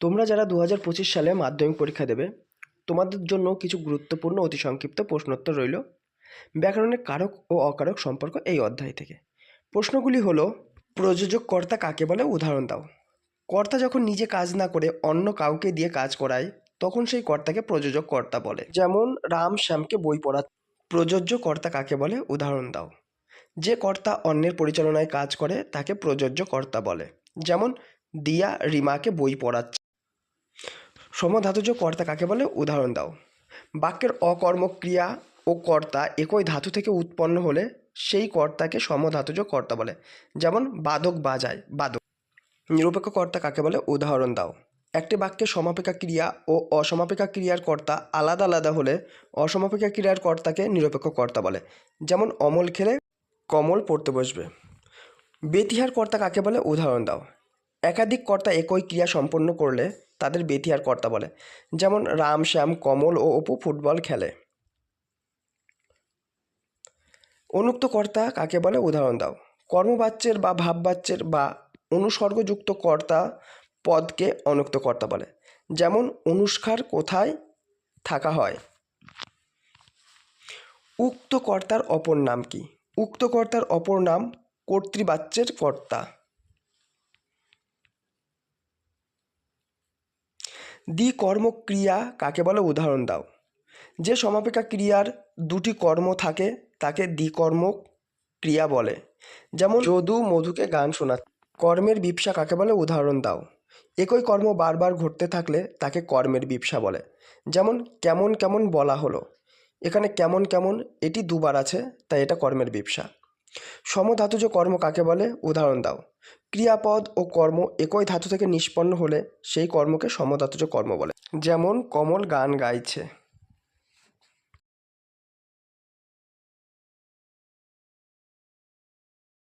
তোমরা যারা দু হাজার পঁচিশ সালে মাধ্যমিক পরীক্ষা দেবে, তোমাদের জন্য কিছু গুরুত্বপূর্ণ অতি সংক্ষিপ্ত প্রশ্নোত্তর রইল। ব্যাকরণের কারক ও অকারক সম্পর্ক এই অধ্যায় থেকে। প্রশ্নগুলি হলো প্রযোজক কর্তা কাকে বলে? উদাহরণ দাও। কর্তা যখন নিজে কাজ না করে অন্য কাউকে দিয়ে কাজ করায়, তখন সেই কর্তাকে প্রযোজক কর্তা বলে। যেমন রাম শ্যামকে বই পড়া প্রযোজ্য কর্তা কাকে বলে? উদাহরণ দাও। যে কর্তা অন্যের পরিচালনায় কাজ করে, তাকে প্রযোজ্য কর্তা বলে। যেমন, দিয়া রিমাকে বই পড়াচ্ছে। সমধাতুজ কর্তা কাকে বলে? উদাহরণ দাও। বাক্যের অকর্মক্রিয়া ও কর্তা একই ধাতু থেকে উৎপন্ন হলে সেই কর্তাকে সমধাতুজ কর্তা বলে। যেমন, বাদক বাজায়, বাদক। নিরপেক্ষ কর্তা কাকে বলে? উদাহরণ দাও। একটি বাক্যে সমাপিকা ক্রিয়া ও অসমাপিকা ক্রিয়ার কর্তা আলাদা আলাদা হলে অসমাপিকা ক্রিয়ার কর্তাকে নিরপেক্ষ কর্তা বলে। যেমন, অমল খেলে কমল পড়তে বসবে। বেতিহার কর্তা কাকে বলে? উদাহরণ দাও। একাধিক কর্তা একই ক্রিয়া সম্পন্ন করলে তাদের বেতিহার কর্তা বলে। যেমন রাম, শ্যাম, কমল ও অপু ফুটবল খেলে। অনুক্ত কর্তা কাকে বলে? উদাহরণ দাও। কর্মবাচ্যের বা ভাববাচ্যের বা অনুসর্গযুক্ত কর্তা পদকে অনুক্ত কর্তা বলে। যেমন অনুষ্কার কোথায় থাকা হয়। উক্ত কর্তার অপর নাম কি? উক্ত কর্তার অপর নাম কর্তৃবাচ্যের কর্তা। দ্বিকর্মক্রিয়া কাকে বলে? উদাহরণ দাও। যে সমাপিকা ক্রিয়ার দুটি কর্ম থাকে, তাকে দ্বিকর্ম ক্রিয়া বলে। যেমন যদু মধুকে গান শোনা। কর্মের বিপসা কাকে বলে? উদাহরণ দাও। একই কর্ম বারবার ঘটতে থাকলে তাকে কর্মের বিপসা বলে। যেমন কেমন কেমন বলা হলো। এখানে কেমন কেমন, এটি দুবার আছে, তাই এটা কর্মের বিপসা। সমধাতুজ কর্ম কাকে বলে? উদাহরণ দাও। ক্রিয়াপদ ও কর্ম একই ধাতু থেকে নিষ্পন্ন হলে সেই কর্মকে সমধাতুজ কর্ম বলে। যেমন কমল গান গাইছে।